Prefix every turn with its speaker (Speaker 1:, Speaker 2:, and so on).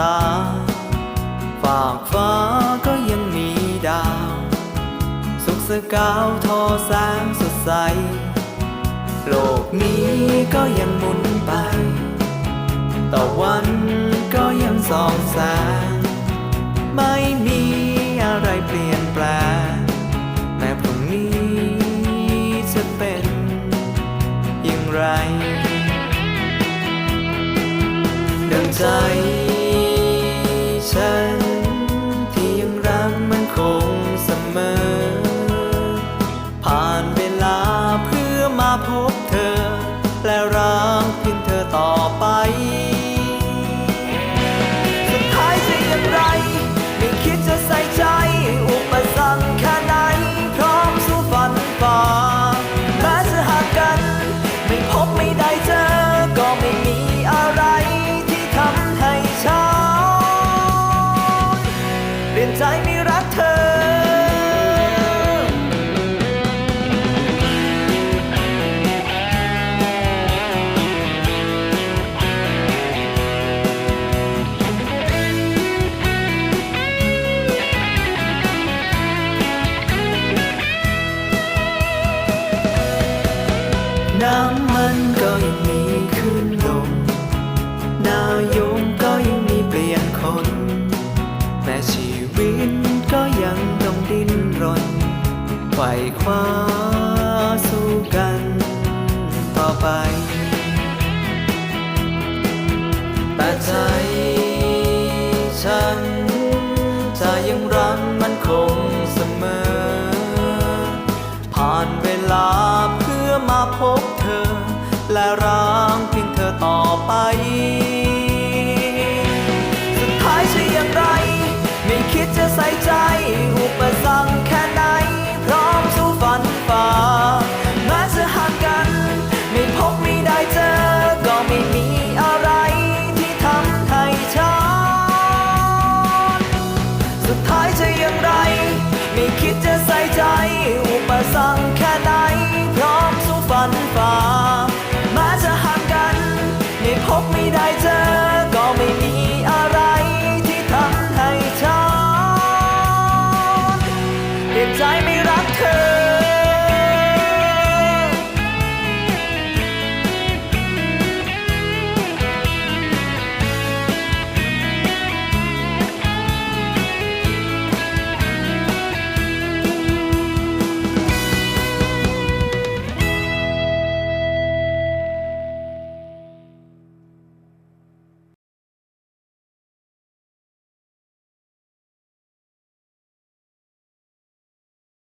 Speaker 1: ตา ฝากฟ้าก็ยังมีดาว สุขสกาวทอแสงสดใส โลกนี้ก็ยังหมุนไป ต่อวันก็ยังส่องแสง ไม่มีอะไรเปลี่ยนแปลงแต่พรุ่งนี้จะเป็นอย่างไร ดังใจ ใจไม่รัก แต่ใจ สั่งแค่ไหน พร้อมสู้ฝันฝ่าแม้จะห่างกันไม่พบไม่ได้เจอ ก็ไม่มีอะไรที่ทำให้ช้ำเด็ดใจ